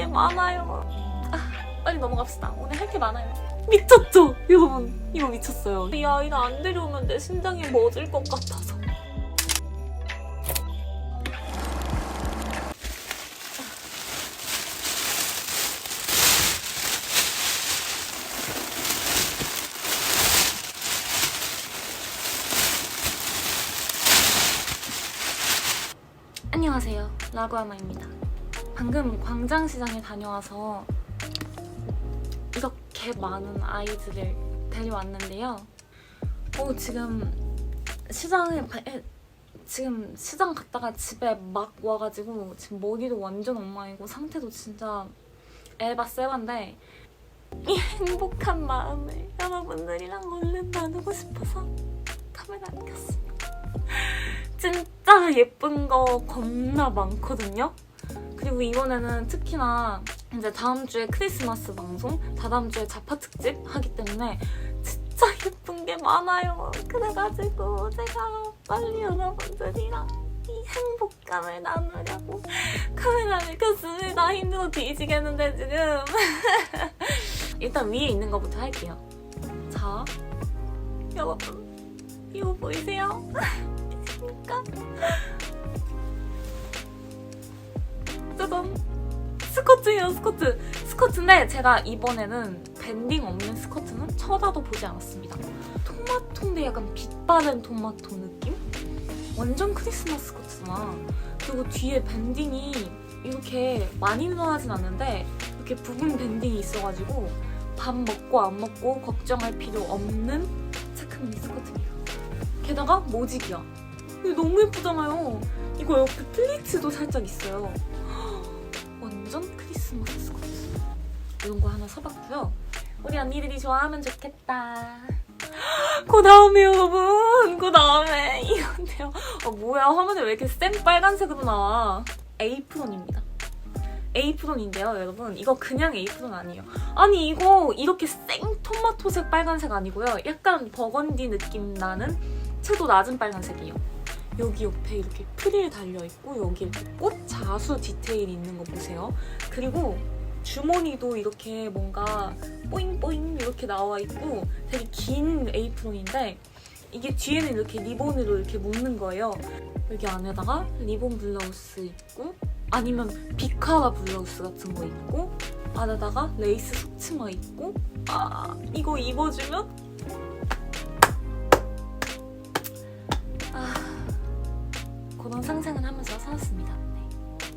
게 많아요. 아, 빨리 넘어갑시다. 오늘 할 게 많아요. 미쳤죠? 여러분, 이거 미쳤어요. 이 아이를 안 데려오면 내 심장이 멎을 것 같아서. 안녕하세요. 라구아마입니다. 방금 광장시장에 다녀와서 이렇게 많은 아이들을 데려왔는데요. 어, 지금 시장에 지금 시장 갔다가 집에 막 와가지고 지금 머리도 완전 엉망이고 상태도 진짜 에바 세반데 이 행복한 마음을 여러분들이랑 얼른 나누고 싶어서 카메라 안 켰습니다. 진짜 예쁜 거 겁나 많거든요. 그리고 이번에는 특히나 이제 다음 주에 크리스마스 방송, 다다음 주에 자파 특집 하기 때문에 진짜 예쁜 게 많아요. 그래가지고 제가 빨리 여러분들이랑 이 행복감을 나누려고 카메라를 켰습니다. 힘들어 뒤지겠는데 지금. 일단 위에 있는 것부터 할게요. 자, 여러분 이거 보이세요? 보이십니까? 짜잔! 스커트예요, 스커트. 스커트인데 제가 이번에는 밴딩 없는 스커트는 쳐다도 보지 않았습니다. 토마토인데 약간 빛 바른 토마토 느낌? 완전 크리스마스 스커트잖아. 그리고 뒤에 밴딩이 이렇게 많이 늘어나진 않는데 이렇게 부분 밴딩이 있어가지고 밥 먹고 안 먹고 걱정할 필요 없는 체크무늬 스커트입니다. 게다가 모직이야. 이거 너무 예쁘잖아요. 이거 옆에 플리츠도 살짝 있어요. 크리스마스 스커트. 이런 거 하나 사봤고요. 우리 언니들이 좋아하면 좋겠다. 그 다음에 여러분, 그 다음에 이건데요. 아 뭐야 화면에 왜 이렇게 센 빨간색으로 나와? 에이프론입니다. 에이프론인데요, 여러분. 이거 그냥 에이프론 아니에요. 아니 이거 이렇게 생 토마토색 빨간색 아니고요. 약간 버건디 느낌 나는 채도 낮은 빨간색이에요. 여기 옆에 이렇게 프릴 달려 있고 여기 이렇게 꽃 자수 디테일 있는 거 보세요. 그리고 주머니도 이렇게 뭔가 뽀잉뽀잉 이렇게 나와 있고 되게 긴 에이프론인데 이게 뒤에는 이렇게 리본으로 이렇게 묶는 거예요. 여기 안에다가 리본 블라우스 입고 아니면 비카라 블라우스 같은 거 입고 안에다가 레이스 속치마 입고 아 이거 입어주면 아 그런 상상을 하면서 사왔습니다. 네.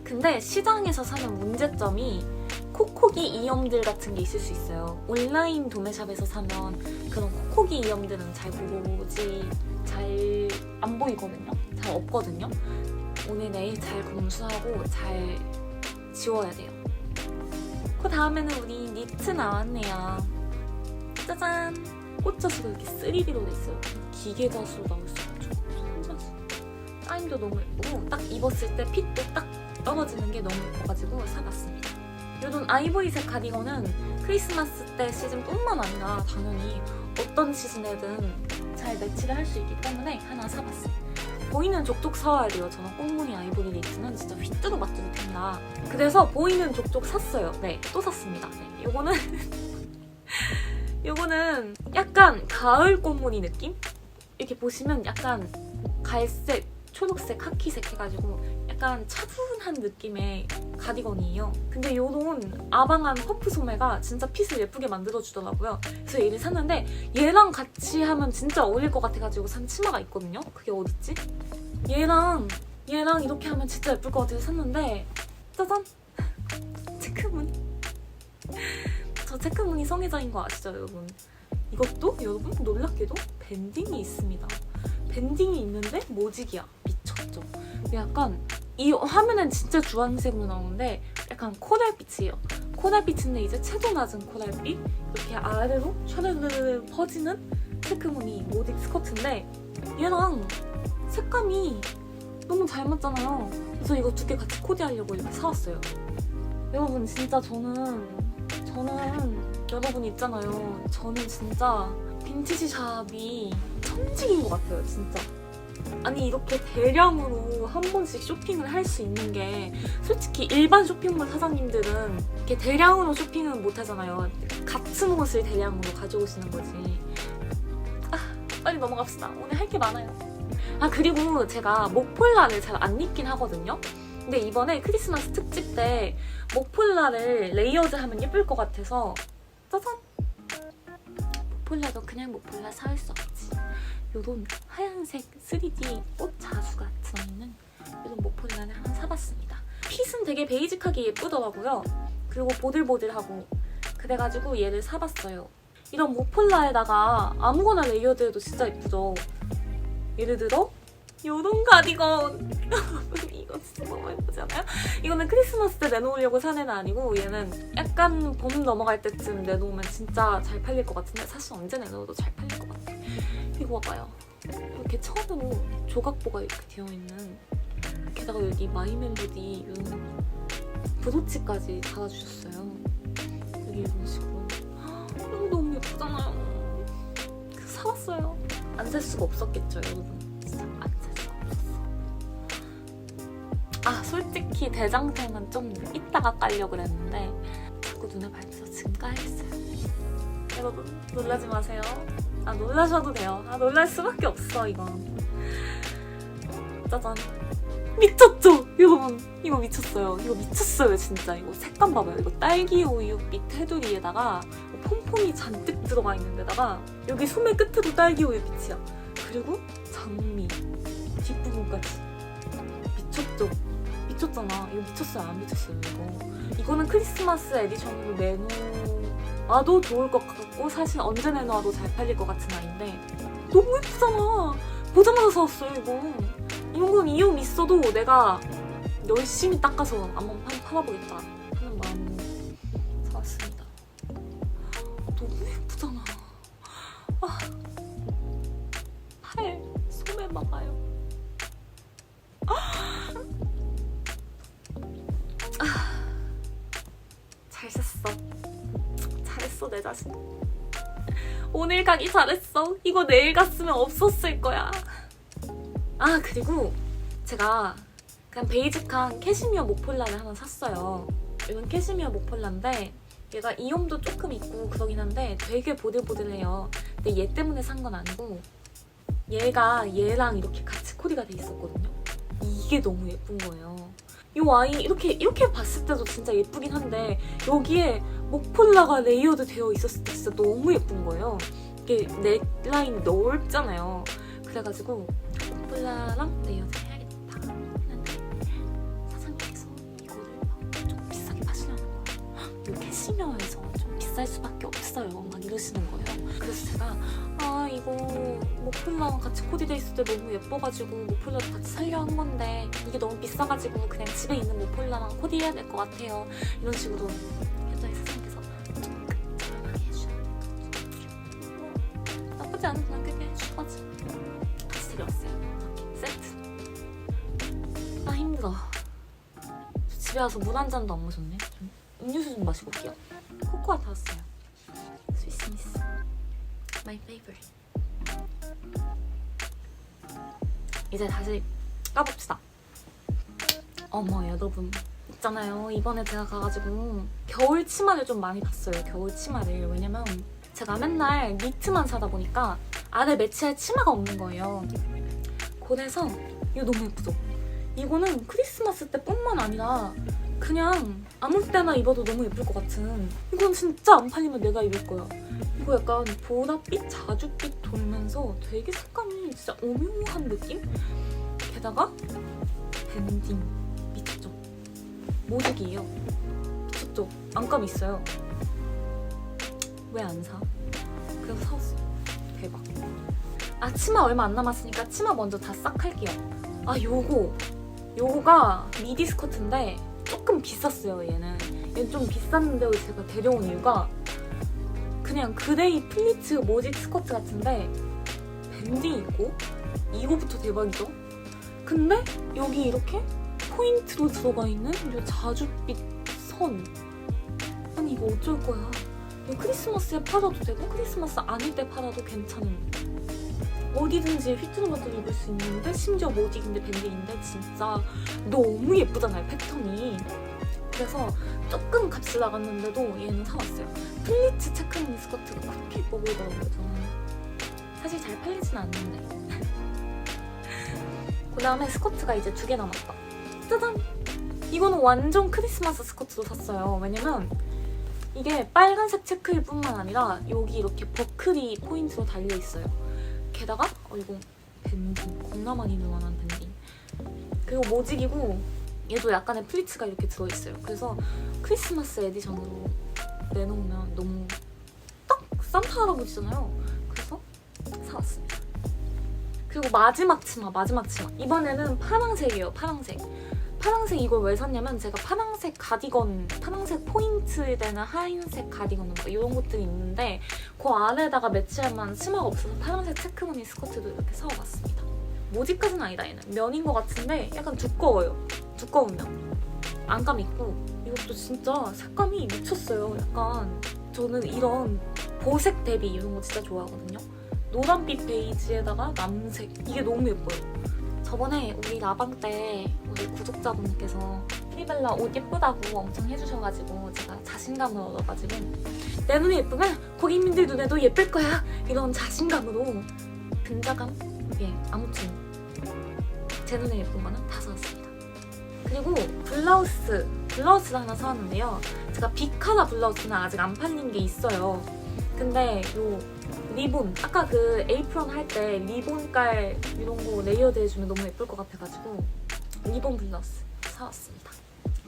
근데 시장에서 사는 문제점이 코코기 이염들 같은 게 있을 수 있어요. 온라인 도매샵에서 사면 그런 코코기 이염들은 잘 보지 잘 안 보이거든요. 잘 없거든요. 오늘 내일 잘 검수하고 잘 지워야 돼요. 그 다음에는 우리 니트 나왔네요. 짜잔! 꽃자수가 이렇게 3D로 돼 있어요. 기계 자수로 나올 수. 손자수. 사인도 너무 예쁘고 딱 입었을 때 핏도 딱 떨어지는 게 너무 예뻐가지고 사봤습니다. 이런 아이보리색 가디건은 크리스마스 때 시즌뿐만 아니라 당연히 어떤 시즌에든 잘 매치를 할 수 있기 때문에 하나 사봤어요. 보이는 족족 사와야 돼요. 저는 꽁무니 아이보리 니트는 진짜 휘뚜루 마뚜루 핀다. 그래서 보이는 족족 샀어요. 네, 또 샀습니다. 네, 요거는 요거는 약간 가을 꽁무니 느낌? 이렇게 보시면 약간 갈색, 초록색, 카키색 해가지고 약간 차분한 느낌의 가디건이에요. 근데 요런 아방한 퍼프 소매가 진짜 핏을 예쁘게 만들어주더라고요. 그래서 얘를 샀는데 얘랑 같이 하면 진짜 어울릴 것 같아가지고 산 치마가 있거든요. 그게 어딨지? 얘랑 얘랑 이렇게 하면 진짜 예쁠 것 같아서 샀는데 짜잔! 체크무늬. 저 체크무늬 성애자인 거 아시죠, 여러분? 이것도 여러분 놀랍게도 밴딩이 있습니다. 밴딩이 있는데 모직이야. 미쳤죠? 약간 이 화면엔 진짜 주황색으로 나오는데 약간 코랄빛이에요. 코랄빛인데 이제 채도 낮은 코랄빛 이렇게 아래로 샤르르르 퍼지는 체크무늬 모딕 스커트인데 얘랑 색감이 너무 잘 맞잖아요. 그래서 이거 두 개 같이 코디하려고 이렇게 사왔어요. 여러분 진짜 저는 저는 여러분 있잖아요. 저는 진짜 빈티지 샵이 천직인 것 같아요. 진짜 아니 이렇게 대량으로 한 번씩 쇼핑을 할 수 있는 게 솔직히 일반 쇼핑몰 사장님들은 이렇게 대량으로 쇼핑은 못 하잖아요. 같은 옷을 대량으로 가져오시는 거지. 아, 빨리 넘어갑시다. 오늘 할 게 많아요. 아 그리고 제가 목폴라를 잘 안 입긴 하거든요. 근데 이번에 크리스마스 특집 때 목폴라를 레이어드 하면 예쁠 것 같아서 짜잔! 목폴라도 그냥 목폴라 사올 수 없지. 요런 하얀색 3D 꽃 자수가 들어있는 요런 목폴라를 하나 사봤습니다. 핏은 되게 베이직하게 예쁘더라고요. 그리고 보들보들하고 그래가지고 얘를 사봤어요. 이런 목폴라에다가 아무거나 레이어드해도 진짜 예쁘죠. 예를 들어 요런 가디건 이거 진짜 너무 예쁘잖아요? 이거는 크리스마스 때 내놓으려고 산 애는 아니고 얘는 약간 봄 넘어갈 때쯤 내놓으면 진짜 잘 팔릴 것 같은데 사실 언제 내놓아도 잘 팔릴 것 같아. 이거 봐봐요. 이렇게 천으로 조각보가 이렇게 되어 있는 게다가 여기 마이 멜로디 이런 브로치까지 달아주셨어요. 여기 이런 식으로. 너무 예쁘잖아요. 그래서 사왔어요. 안 살 수가 없었겠죠, 여러분. 아, 솔직히 대장템은 좀 이따가 깔려고 그랬는데 자꾸 눈에 밟혀서 까야겠어요. 여러분, 놀라지 마세요. 아, 놀라셔도 돼요. 아, 놀랄 수밖에 없어, 이건. 짜잔. 미쳤죠? 여러분, 이거 미쳤어요. 이거 미쳤어요, 진짜. 이거 색감 봐봐요. 이거 딸기 우유 빛 테두리에다가 폼폼이 잔뜩 들어가 있는 데다가 여기 소매 끝에도 딸기 우유 빛이야. 그리고 장미 뒷부분까지 미쳤죠? 미쳤잖아. 이거 미쳤어요, 안 미쳤어요, 이거. 이거는 크리스마스 에디션으로 내놓아도 좋을 것 같고 사실 언제 내놔도 잘 팔릴 것 같은 아이인데 너무 예쁘잖아. 보자마자 사왔어요, 이거. 이런 건 이용 있어도 내가 열심히 닦아서 한번 파- 팔아보겠다 자신. 오늘 가기 잘했어. 이거 내일 갔으면 없었을 거야. 아, 그리고 제가 그냥 베이직한 캐시미어 목폴라를 하나 샀어요. 이건 캐시미어 목폴라인데 얘가 이염도 조금 있고 그러긴 한데 되게 보들보들해요. 근데 얘 때문에 산 건 아니고 얘가 얘랑 이렇게 같이 코디가 돼 있었거든요. 이게 너무 예쁜 거예요. 이 아이 이렇게 이렇게 봤을 때도 진짜 예쁘긴 한데 여기에 목폴라가 레이어드 되어 있었을 때 진짜 너무 예쁜 거예요. 이게 넥라인 넓잖아요. 그래가지고 목폴라랑 레이어드 해야겠다 했는데 사장님께서 이거를 막좀 비싸게 파시려는 거예요. 이 캐시미어에서 좀 비쌀 수밖에 없어요. 막 이러시는 거예요. 그래서 제가 아 이거 목폴라랑 같이 코디돼 있을 때 너무 예뻐가지고 목폴라도 같이 살려 한 건데 이게 너무 비싸가지고 그냥 집에 있는 목폴라랑 코디해야 될 것 같아요. 이런 식으로 나쁘지 가격에 해주셔가지고 다시 데려왔어요. 이렇게 세트. 아 힘들어. 저 집에 와서 물 한 잔도 안 마셨네. 좀 음료수 좀 마시고 올게요. 코코아 타왔어요. 스위스미스. My favorite. 이제 다시 까봅시다. 어머 여러분 있잖아요. 이번에 제가 가가지고 겨울 치마를 좀 많이 봤어요. 겨울 치마를 왜냐면 제가 맨날 니트만 사다 보니까 안에 매치할 치마가 없는 거예요. 그래서 이거 너무 예쁘죠? 이거는 크리스마스 때 뿐만 아니라 그냥 아무 때나 입어도 너무 예쁠 것 같은 이건 진짜 안 팔리면 내가 입을 거야. 이거 약간 보랏빛, 자줏빛 돌면서 되게 색감이 진짜 오묘한 느낌? 게다가 밴딩 미쳤죠? 모직이에요. 미쳤죠? 안감 있어요. 왜 안 사? 그래서 사왔어. 대박. 아 치마 얼마 안 남았으니까 치마 먼저 다 싹 할게요. 아 요거 요거가 미디 스커트인데 조금 비쌌어요 얘는. 얘는 좀 비쌌는데 제가 데려온 이유가 그냥 그레이 플리츠 모직 스커트 같은데 밴딩 있고 이거부터 대박이죠. 근데 여기 이렇게 포인트로 들어가 있는 이 자줏빛 선. 아니 이거 어쩔 거야. 크리스마스에 팔아도 되고 크리스마스 아닐 때 팔아도 괜찮은 어디든지 휘뚜루마뚜루 입을 수 있는데 심지어 모직인데 밴딩인데 진짜 너무 예쁘잖아요 패턴이. 그래서 조금 값이 나갔는데도 얘는 사왔어요. 플리츠 체크무늬 스커트가 그렇게 예뻐 보이더라고요 저는. 사실 잘 팔리진 않는데. 그 다음에 스커트가 이제 두 개 남았다. 짜잔! 이거는 완전 크리스마스 스커트로 샀어요. 왜냐면 이게 빨간색 체크일 뿐만 아니라 여기 이렇게 버클이 포인트로 달려 있어요. 게다가 어 이거 밴딩 겁나 많이 늘어난 밴딩 그리고 모직이고 얘도 약간의 플리츠가 이렇게 들어있어요. 그래서 크리스마스 에디션으로 내놓으면 너무 딱 산타 할아버지잖아요. 그래서 사왔습니다. 그리고 마지막 치마, 마지막 치마. 이번에는 파랑색이에요, 파랑색. 파랑색 이걸 왜 샀냐면 제가 파랑색 가디건, 파랑색 포인트 되는 하얀색 가디건 뭐 이런 것들이 있는데 그 안에다가 매치할 만한 치마가 없어서 파란색 체크무늬 스커트도 이렇게 사와봤습니다. 모지까지는 아니다 얘는 면인 것 같은데 약간 두꺼워요. 두꺼운 면. 안감 있고 이것도 진짜 색감이 미쳤어요. 약간 저는 이런 보색 대비 이런 거 진짜 좋아하거든요. 노란빛 베이지에다가 남색 이게 너무 예뻐요. 저번에 우리 라방 때 우리 구독자분께서 프리벨라 옷 예쁘다고 엄청 해주셔가지고 제가 자신감을 얻어가지고 내 눈에 예쁘면 고객님들 눈에도 예쁠 거야 이런 자신감으로 근자감 예 아무튼 제 눈에 예쁜 거는 다 사왔습니다. 그리고 블라우스 블라우스를 하나 사왔는데요. 제가 비카라 블라우스는 아직 안 팔린 게 있어요. 근데 요 리본 아까 그 에이프런 할 때 리본 깔 이런 거 레이어드 해주면 너무 예쁠 것 같아가지고 리본 블라우스 사왔습니다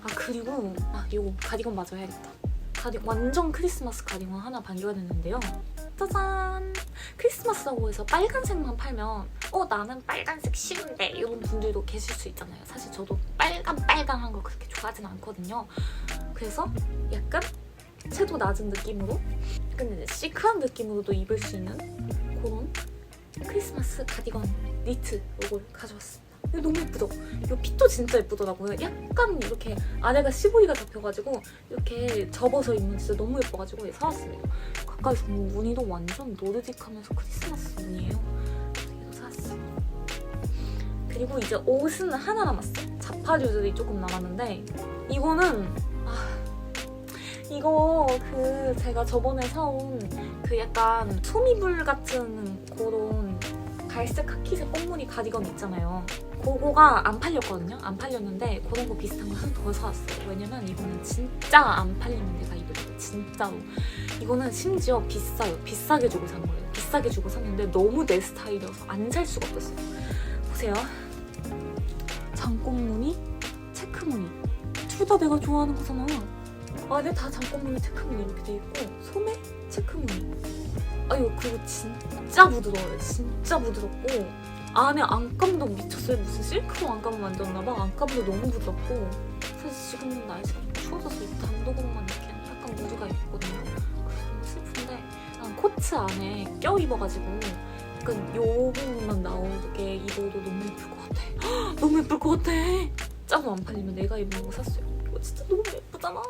아 그리고 아 이거 가디건 마저 해야겠다 가디 완전 크리스마스 가디건 하나 반겨냈는데요. 짜잔! 크리스마스라고 해서 빨간색만 팔면 어 나는 빨간색 싫은데 이런 분들도 계실 수 있잖아요. 사실 저도 빨간 빨강한 거 그렇게 좋아하진 않거든요. 그래서 약간 채도 낮은 느낌으로 약간 이제 시크한 느낌으로도 입을 수 있는 그런 크리스마스 가디건 니트 이걸 가져왔습니다. 이거 너무 예쁘죠? 이 핏도 진짜 예쁘더라고요. 약간 이렇게 아래가 시보리가 잡혀가지고 이렇게 접어서 입는 진짜 너무 예뻐가지고 사왔습니다. 가까이서 보면 무늬도 완전 노르딕하면서 크리스마스 무늬예요. 이거 사왔어요. 그리고 이제 옷은 하나 남았어요. 자파류들이 조금 남았는데 이거는 아 이거 그 제가 저번에 사온 그 약간 투미불 같은 그런 갈색 카키색 꽃무늬 가디건 있잖아요. 그거가 안 팔렸거든요. 안 팔렸는데 그런 거 비슷한 거 하나 더 사왔어요. 왜냐면 이거는 진짜 안 팔리는 데가 이거예요. 진짜로. 이거는 심지어 비싸요. 비싸게 주고 산 거예요. 비싸게 주고 샀는데 너무 내 스타일이어서 안 살 수가 없었어요. 보세요. 장꽃무늬, 체크무늬. 둘 다 내가 좋아하는 거잖아. 안에 다 장꽃무늬, 체크무늬 이렇게 돼 있고 소매, 체크무늬. 아유 그리고 진짜 부드러워요. 진짜 부드럽고 안에 안감도 미쳤어요. 무슨 실크로 안감을 만들었나봐. 안감도 너무 부드럽고 사실 지금 날씨가 좀 추워져서 이 단독으로만 이렇게 약간 무드가 있거든요. 그래서 너무 슬픈데 난 코트 안에 껴 입어가지고 약간 요 부분만 나오게 입어도 너무 예쁠 것 같아. 헉, 너무 예쁠 것 같아. 짜고 안 팔리면 내가 입는 거 샀어요. 이거 진짜 너무 예쁘잖아.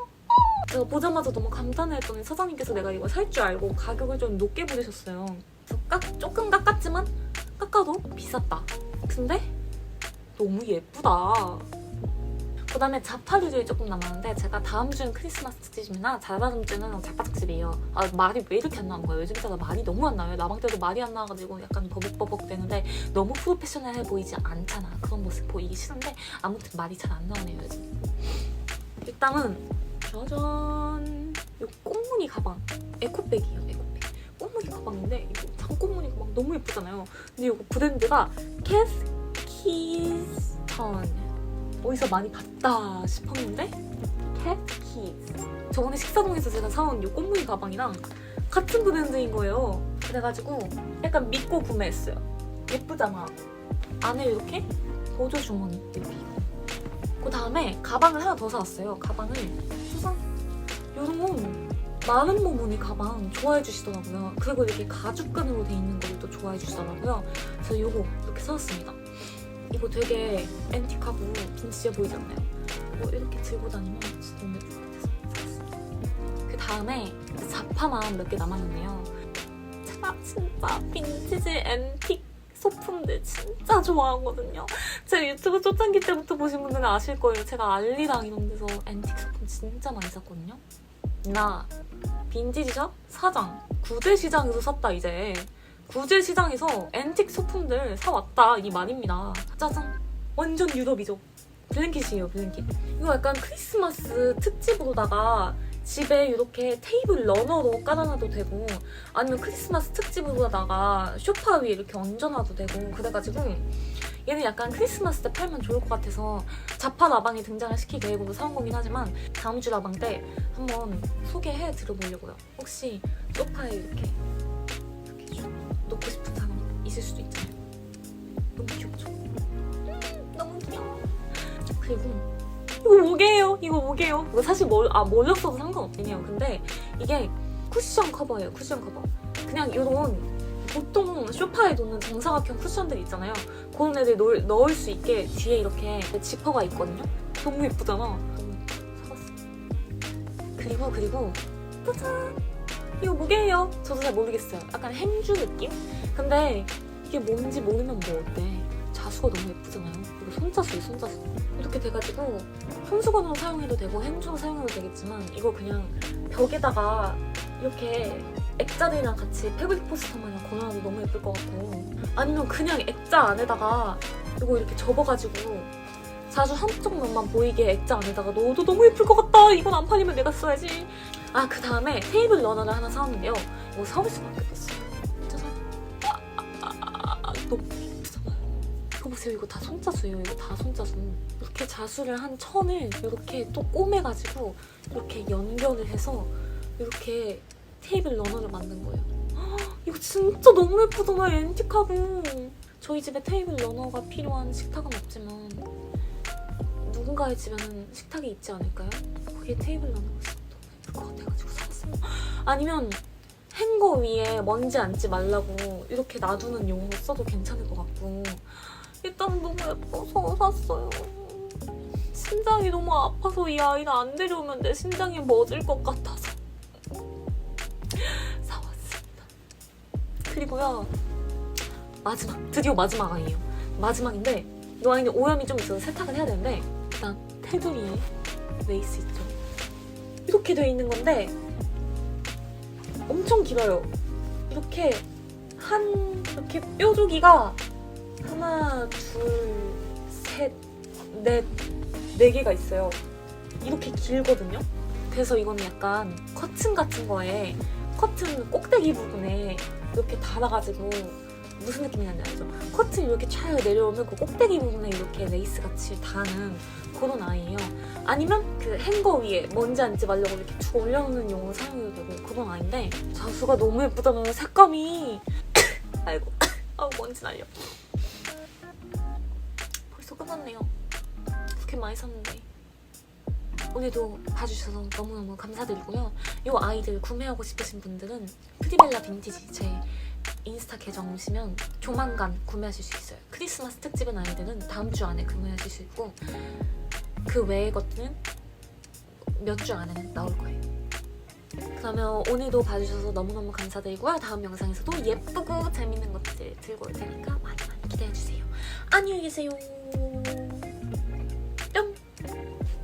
제가 보자마자 너무 감탄했더니 사장님께서 내가 이거 살 줄 알고 가격을 좀 높게 부르셨어요. 깎, 조금 깎았지만 깎아도 비쌌다. 근데 너무 예쁘다. 그 다음에 자파류들이 조금 남았는데 제가 다음 주는 크리스마스 특집이나 다다음 주는 자파 특집이에요. 아 말이 왜 이렇게 안 나온 거예요? 요즘 제가 말이 너무 안 나와요. 나방 때도 말이 안 나와가지고 약간 버벅버벅 되는데 너무 프로페셔널해 보이지 않잖아. 그런 모습 보이기 싫은데 아무튼 말이 잘 안 나오네요 요즘. 일단은 짜잔 이 꽃무늬 가방. 에코백이에요 에코백. 꽃무늬 가방인데 이거 장꽃무늬 가방 너무 예쁘잖아요. 근데 이거 브랜드가 캣키스턴. 어디서 많이 봤다 싶었는데 캣키스. 저번에 식사동에서 제가 사온 이 꽃무늬 가방이랑 같은 브랜드인 거예요. 그래가지고 약간 믿고 구매했어요. 예쁘잖아. 안에 이렇게 보조 주머니 이렇게 그 다음에 가방을 하나 더 사왔어요. 가방을 요런 마른 모무늬 가방 좋아해 주시더라고요. 그리고 이렇게 가죽끈으로 돼 있는 것도 좋아해 주시더라고요. 그래서 요거 이렇게 사왔습니다. 이거 되게 앤틱하고 빈티지해 보이지 않나요? 이거 이렇게 들고 다니면 진짜 너무 예쁠 것 같아서. 그 다음에 자파만 몇 개 남았는데요. 제가 진짜 빈티지 앤틱 소품들 진짜 좋아하거든요. 제 유튜브 초창기 때부터 보신 분들은 아실 거예요. 제가 알리랑 이런 데서 앤틱 소품 진짜 많이 샀거든요. 나 빈티지샵 사장 구제 시장에서 샀다 이제 구제 시장에서 앤틱 소품들 사왔다 이 말입니다. 짜잔 완전 유럽이죠. 블랭킷이에요 블랭킷. 이거 약간 크리스마스 특집으로다가 집에 이렇게 테이블 러너로 깔아놔도 되고 아니면 크리스마스 특집으로다가 쇼파 위에 이렇게 얹어놔도 되고 그래가지고 얘는 약간 크리스마스 때 팔면 좋을 것 같아서 자파 라방에 등장을 시킬 계획으로 사온 거긴 하지만 다음 주 라방 때 한번 소개해 드려보려고요. 혹시 소파에 이렇게 이렇게 좀 놓고 싶은 사람 있을 수도 있잖아요. 너무 귀엽죠? 음, 너무 귀여워. 그리고 이거 뭐게요? 이거 뭐게요? 이거 사실 몰, 아, 몰랐어도 상관없긴 해요. 근데 이게 쿠션 커버예요. 쿠션 커버. 그냥 이런 보통 소파에 놓는 정사각형 쿠션들 있잖아요. 그런 애들 넣을, 넣을 수 있게 뒤에 이렇게 지퍼가 있거든요. 너무 예쁘잖아. 사봤어. 그리고 그리고 짜잔! 이거 뭐게요? 저도 잘 모르겠어요. 약간 행주 느낌? 근데 이게 뭔지 모르면 뭐 어때? 자수가 너무 예쁘잖아요. 이거 손자수예요, 손자수. 이렇게 돼가지고 손수건으로 사용해도 되고 행주로 사용해도 되겠지만 이거 그냥 벽에다가 이렇게 액자들이랑 같이 패브릭 포스터 마냥 걸어놔도 너무 예쁠 것 같고 아니면 그냥 액자 안에다가 이거 이렇게 접어가지고 자주 한쪽 면만 보이게 액자 안에다가 넣어도 너무 예쁠 것 같다. 이건 안 팔리면 내가 써야지. 아 그 다음에 테이블 러너를 하나 사왔는데요. 이거 서비스 마켓했어 보세요 이거 다 손자수예요 이거 다 손자수 이렇게 자수를 한 천을 이렇게 또 꼬매가지고 이렇게 연결을 해서 이렇게 테이블 러너를 만든 거예요. 헉, 이거 진짜 너무 예쁘잖아 앤틱하고 저희 집에 테이블 러너가 필요한 식탁은 없지만 누군가의 집에는 식탁이 있지 않을까요? 거기에 테이블 러너가 너무 예쁠 것 같아가지고 샀어요. 아니면 행거 위에 먼지 앉지 말라고 이렇게 놔두는 용으로 써도 괜찮을 것 같고 일단 너무 예뻐서 샀어요. 심장이 너무 아파서 이 아이를 안 데려오면 내 심장이 멎을 것 같아서 사왔습니다. 그리고요 마지막 드디어 마지막 아이예요. 마지막인데 이 아이는 오염이 좀 있어서 세탁을 해야 되는데 일단 테두리에 레이스 있죠. 이렇게 돼 있는 건데 엄청 길어요. 이렇게 한 이렇게 뾰족이가 하나, 둘, 셋, 넷, 네 개가 있어요. 이렇게 길거든요. 그래서 이거는 약간 커튼 같은 거에 커튼 꼭대기 부분에 이렇게 달아가지고 무슨 느낌이냐면 알죠? 커튼 이렇게 촤 내려오면 그 꼭대기 부분에 이렇게 레이스 같이 다는 그런 아이예요. 아니면 그 행거 위에 먼지 앉지 말려고 이렇게 쭉 올려놓는 용으로 사용해도 되고 그런 아이인데 자수가 너무 예쁘잖아요. 색감이 아이고 아우 먼지 날려. 끝났네요. 그렇게 많이 샀는데 오늘도 봐주셔서 너무너무 감사드리고요. 이 아이들 구매하고 싶으신 분들은 프리벨라 빈티지 제 인스타 계정 오시면 조만간 구매하실 수 있어요. 크리스마스 특집은 아이들은 다음 주 안에 구매하실 수 있고 그 외의 것들은 몇 주 안에는 나올 거예요. 그러면 오늘도 봐주셔서 너무너무 감사드리고요. 다음 영상에서도 예쁘고 재밌는 것들 들고 올 테니까 많이 많이 기대해주세요. 안녕히 계세요. Thank you.